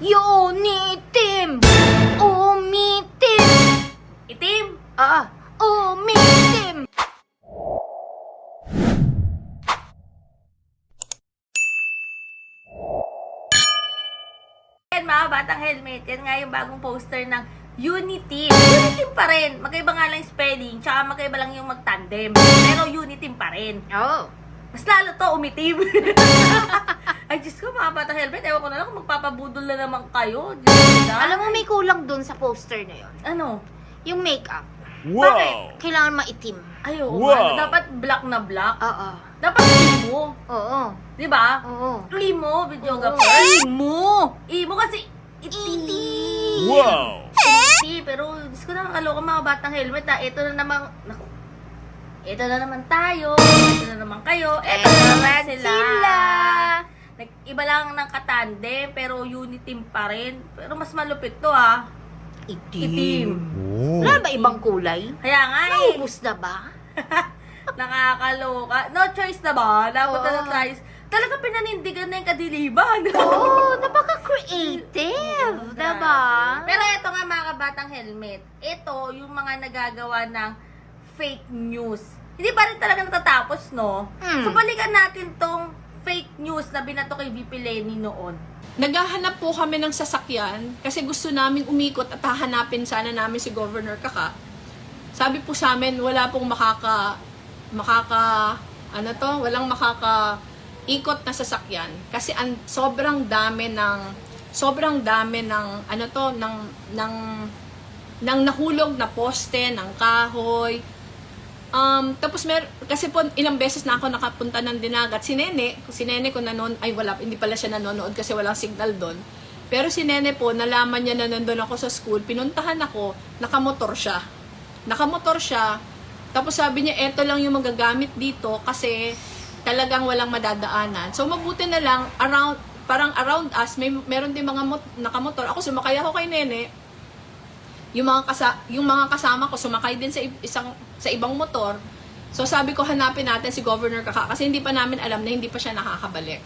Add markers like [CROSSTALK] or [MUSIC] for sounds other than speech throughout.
Unitim! Umitim! Itim! Ah, umitim! Yan mga batang helmet, yan nga yung bagong poster ng Unity. Unity pa rin. Magkaiba nga lang spelling, tsaka magkaiba lang yung magtandem. Pero Unity pa rin. Oh. Mas lalo to, umitim. [LAUGHS] Ay, Diyos ko, mga batang helmet, ewan ko na lang kung magpapabudol na naman kayo. Diyos ko. Alam mo, may kulang dun sa poster na yon. Ano? Yung makeup. Wow! Kailangan maitim. Ay, oo Wow. nga. Dapat black na black. Oo. Dapat imo. Oo. Di ba? Oo. Imo, video Oo. Imo! Imo kasi iti. Wow! Iti. Pero, Diyos ko nakakaloka mga batang helmet ha. Ito na naman, naku. Ito na naman tayo. Ito na naman kayo. Ito na naman sila. Nag, iba lang ng katandem, pero unity pa rin. Pero mas malupit to ha. Itim. Wala ba ibang kulay? Kaya nga eh. Naubos na ba? [LAUGHS] Nakakaloka. No choice na ba? Dapat na tayo. Talaga pinanindigan na yung kadiliban. Oo, [LAUGHS] napaka-creative. Diba? Pero ito nga mga kabatang helmet. Ito yung mga nagagawa ng fake news. Hindi pa rin talaga natatapos, no? Hmm. So balikan natin tong fake news na binato kay VP Lenny noon. Naghahanap po kami ng sasakyan kasi gusto naming umikot at hahanapin sana namin si Governor Kaka. Sabi po sa amin, wala pong makaka, makaka, ano to, walang makaka ikot na sasakyan. Kasi ang sobrang dami ng, sobrang dami ng, ano to, ng, ng, ng nahulog na poste, ng kahoy, Um, tapos mer kasi po ilang beses na ako nakapunta ng Dinagat. Si Nene, si Nene ko nanon ay wala, hindi pala siya nanonood kasi walang signal doon. Pero si Nene po, nalaman niya na nandun ako sa school, pinuntahan ako, nakamotor siya. Nakamotor siya, tapos sabi niya, eto lang yung magagamit dito kasi talagang walang madadaanan. So mabuti na lang, around, parang around us, may, meron din mga mot- nakamotor. Ako sumakay ako kay Nene, yung mga kasa yung mga kasama ko sumakay din sa isang sa ibang motor. So sabi ko hanapin natin si Governor Kaka kasi hindi pa namin alam na hindi pa siya nakakabalik.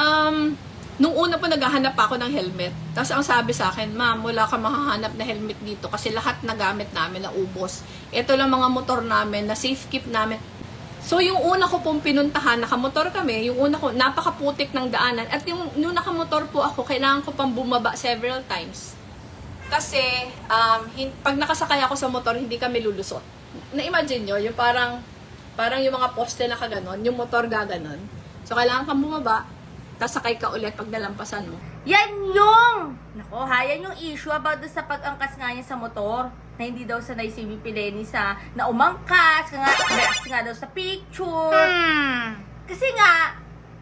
Um, nung una po naghahanap ako ng helmet. Tapos ang sabi sa akin, ma'am, wala ka makahanap na helmet dito kasi lahat na gamit namin na ubos. Ito lang mga motor namin na safe keep namin. So yung una ko pong pinuntahan, nakamotor kami, yung una ko, napakaputik ng daanan. At yung, yung nakamotor po ako, kailangan ko pang bumaba several times. Kasi, um, hin- pag nakasakay ako sa motor, hindi kami lulusot. Na-imagine nyo, yung parang, parang yung mga poste na kaganon, yung motor gaganon. So, kailangan kang bumaba, tapos sakay ka ulit pag nalampasan mo. Yan yung, nako ha, yan yung issue about doon sa pag-angkas nga niya sa motor na hindi daw sanay si VP Lenny sa na umangkas, ka nga, nga daw sa picture. Hmm. Kasi nga,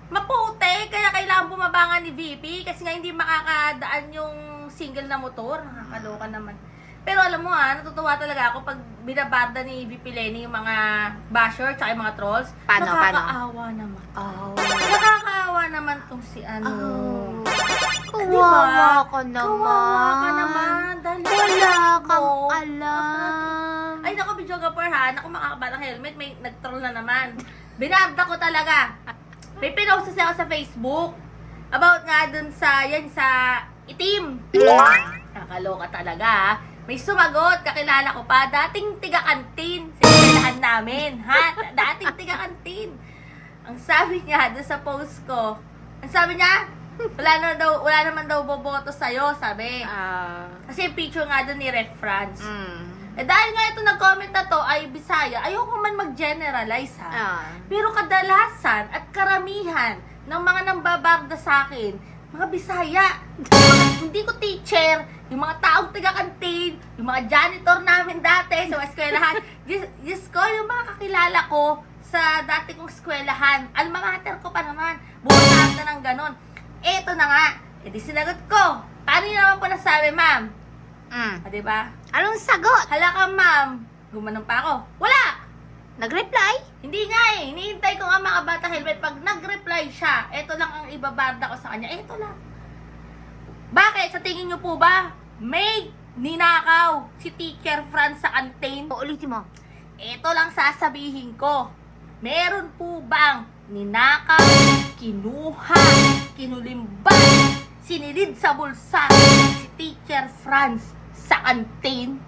maputi, kaya kailangan bumaba nga ni VP kasi nga hindi makakadaan yung single na motor. Nakakaloka naman. Pero alam mo ha, natutuwa talaga ako pag binabarda ni VP Lenny yung mga basher tsaka yung mga trolls. Paano, paano? Nakakaawa naman. Oh. Nakakaawa naman tong si ano. Oh. Diba? Kawawa ka naman. Kawawa ka naman. Dahil Wala kang mo. alam. Ay, naku, videographer ha. Naku, makakabatang helmet. May nag-troll na naman. Binabda ko talaga. May pinost kasi ako sa Facebook. About nga dun sa, yan, sa itim. Nakakaloka talaga ha. May sumagot, kakilala ko pa, dating tiga-kantin. Sinilahan namin, ha? Dating tiga-kantin. Ang sabi niya dun sa post ko, ang sabi niya, wala na daw, wala naman daw boboto sa'yo, sabi. Ah. Kasi yung picture nga dun ni Ref France. mm. Eh dahil nga ito nag-comment na to ay Bisaya, ayoko man mag-generalize ha. Ah. Pero kadalasan at karamihan ng mga nambabarda sa akin, mga Bisaya. Hindi ko teacher, yung mga taong taga-kantin, yung mga janitor namin dati sa eskwelahan. [LAUGHS] Diyos, ko, yung mga kakilala ko sa dati kong eskwelahan, alma mater ko pa naman, buhat na ng ganon. Eto na nga, edi sinagot ko. Paano yun naman po nasabi, ma'am? Mm. Ah, diba? Anong sagot? Hala ka, ma'am. Gumanong pa ako. Wala! Nag-reply? Hindi nga eh. Hinihintay ko nga mga bata helmet. Pag nag-reply siya, eto lang ang ibabarda ko sa kanya. Eto lang. Bakit? Sa tingin niyo po ba, may ninakaw si Teacher Franz sa canteen? O, ulitin mo. Eto lang sasabihin ko. Meron po bang ninakaw, kinuha, kinulimban sinilid sa bulsa si Teacher Franz sa kantin.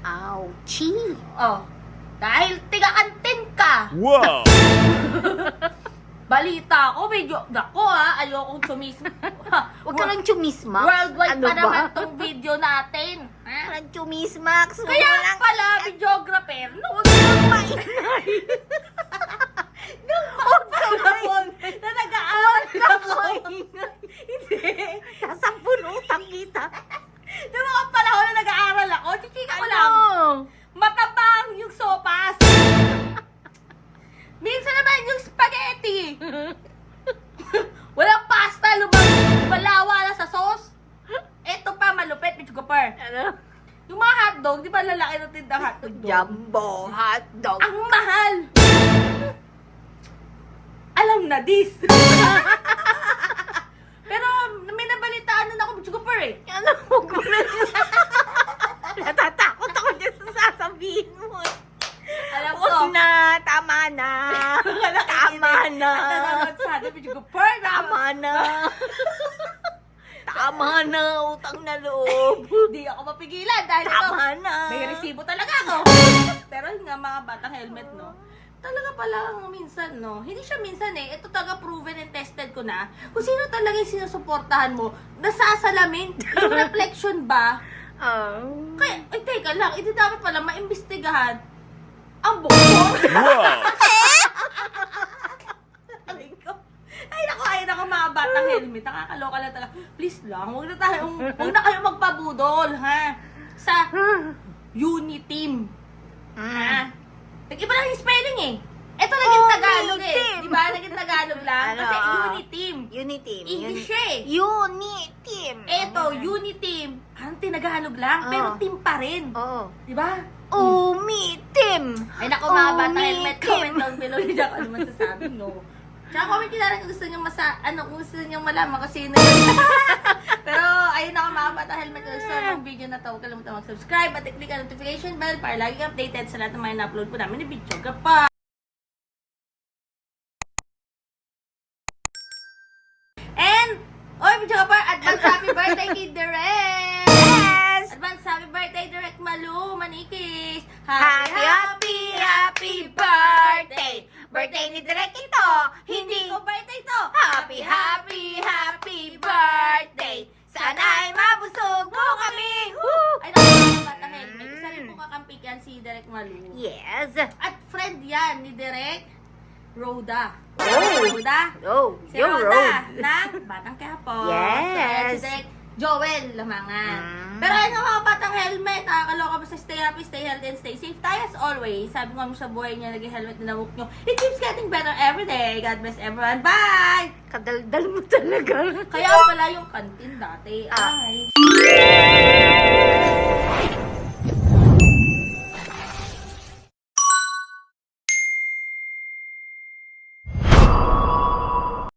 Ouchie. Oh, dahil tiga-kantin ka. Whoa! [LAUGHS] Balita ko, medyo, nako ha, ayokong chumisma. [LAUGHS] Huwag ka lang chumismax. Worldwide ano pa naman ba? tong video natin. Huwag Ha? ka lang chumismax. Kaya pala, videographer, no, Huwag ka lang maingay. [LAUGHS] spaghetti. [LAUGHS] Walang pasta, lubang, balawa lang sa sauce. Ito pa, malupit, Gopher. Ano? Yung mga hotdog, di ba lalaki ng tindang hotdog doon? [LAUGHS] Jumbo hotdog. Ang mahal! Alam na this. [LAUGHS] Pero may nabalitaan na ako, Gopher eh. Ano? Mo na. Natatakot ako dyan sa sasabihin mo. eh. Alam ko. Huwag na. Na. Tama na. At nanonood sa atin, Mitch Gopher. Tama na. Tama na. Utang na loob. Hindi ako mapigilan dahil ito, Tama na. may resibo talaga ako. Pero yun nga mga batang helmet, no? Talaga pala minsan, no? Hindi siya minsan eh. Ito talaga proven and tested ko na. Kung sino talaga yung sinusuportahan mo, nasasalamin. Yung reflection ba? Oh. Kaya, ay teka lang, ito dapat pala maimbestigahan ang bukong. Whoa! Aray ko. Ay, naku, ay, naku, mga batang helmet. Nakakaloka na talaga. Please lang, huwag na tayong, huwag na kayong magpabudol, ha? Sa [GASPS] Uniteam. Ha? Nag-iba lang yung spelling eh. Ito naging Oh, Tagalog eh. Uniteam. Di ba? Naging Tagalog lang. Ano, Kasi ah. Uniteam. Uniteam. English siya eh. Uniteam. Ito, Uniteam. Parang tinagalog lang, Oh. pero team pa rin. Oo. Di ba? Umitim. Ay nako mga Oh, bata helmet, comment down below yun ako ano masasabi no. Tsaka comment nyo na rin kung gusto nyo masa, ano, kung gusto nyo malaman kasi yun. [LAUGHS] Pero ayun ako mga bata helmet, gusto nyo ng video na to, huwag kalimutan mag-subscribe at i-click ang notification bell para lagi updated sa lahat ng mga na-upload po namin ni video. Gapa! And, oy, video ka advance happy birthday kid Direct! Yes. Advance happy birthday, Direct Malu, Manikis! Happy, happy, happy birthday. Birthday ni Direk ito. Hindi ko birthday to! Happy, happy, happy birthday. Sana ay mabusog mo kami. Woo! Ay, naku, mga bata helmet. Isa rin po kakampik yan si Direk Malu. Yes. At friend yan ni Direk Rhoda. Oh. Rhoda? Go. Si Yo, Rhoda road. ng Batang Quiapo. Yes. So, ayan, si Direk Joel Lamangan. Mm. Pero ano mga batang helmet, nakakaloka basta stay happy, stay healthy, and stay safe tayo as always. Sabi nga sa buhay niya, naging helmet na namuk nyo. It keeps getting better every day. God bless everyone. Bye! Kadaldal mo talaga. Kaya pala yung kantin dati. Ah. Ay.